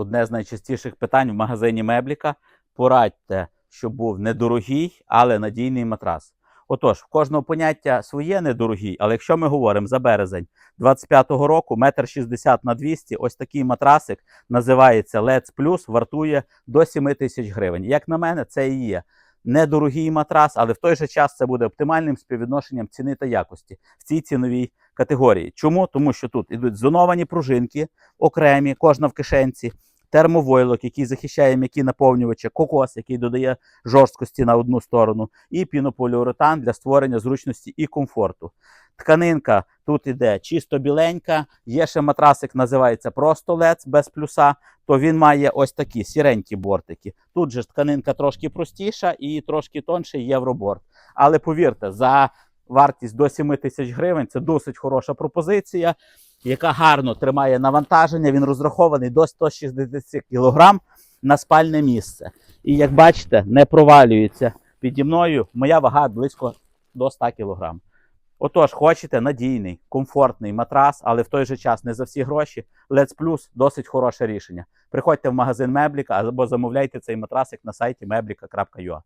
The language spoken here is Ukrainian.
Одне з найчастіших питань в магазині Мебліка. Порадьте, щоб був недорогий, але надійний матрас. Отож, в кожного поняття своє недорогий, але якщо ми говоримо за березень 25-го року, метр 60 на 200, ось такий матрасик називається Let's Plus, вартує до 7 тисяч гривень. Як на мене, це і є недорогий матрас, але в той же час це буде оптимальним співвідношенням ціни та якості в цій ціновій категорії. Чому? Тому що тут ідуть зоновані пружинки окремі, кожна в кишенці, термовойлок, який захищає м'які наповнювачі, кокос, який додає жорсткості на одну сторону, і пінополіуретан для створення зручності і комфорту. Тканинка тут іде чисто біленька, є ще матрасик, називається просто лец без плюса, то він має ось такі сіренькі бортики. Тут же тканинка трошки простіша і трошки тонший євроборт. Але повірте, за вартість до 7 тисяч гривень це досить хороша пропозиція, яка гарно тримає навантаження. Він розрахований до 160 кг на спальне місце. І як бачите, не провалюється піді мною. Моя вага близько до 100 кг. Отож, хочете надійний, комфортний матрас, але в той же час не за всі гроші. Let's Plus досить хороше рішення. Приходьте в магазин Мебліка або замовляйте цей матрасик на сайті meblika.ua.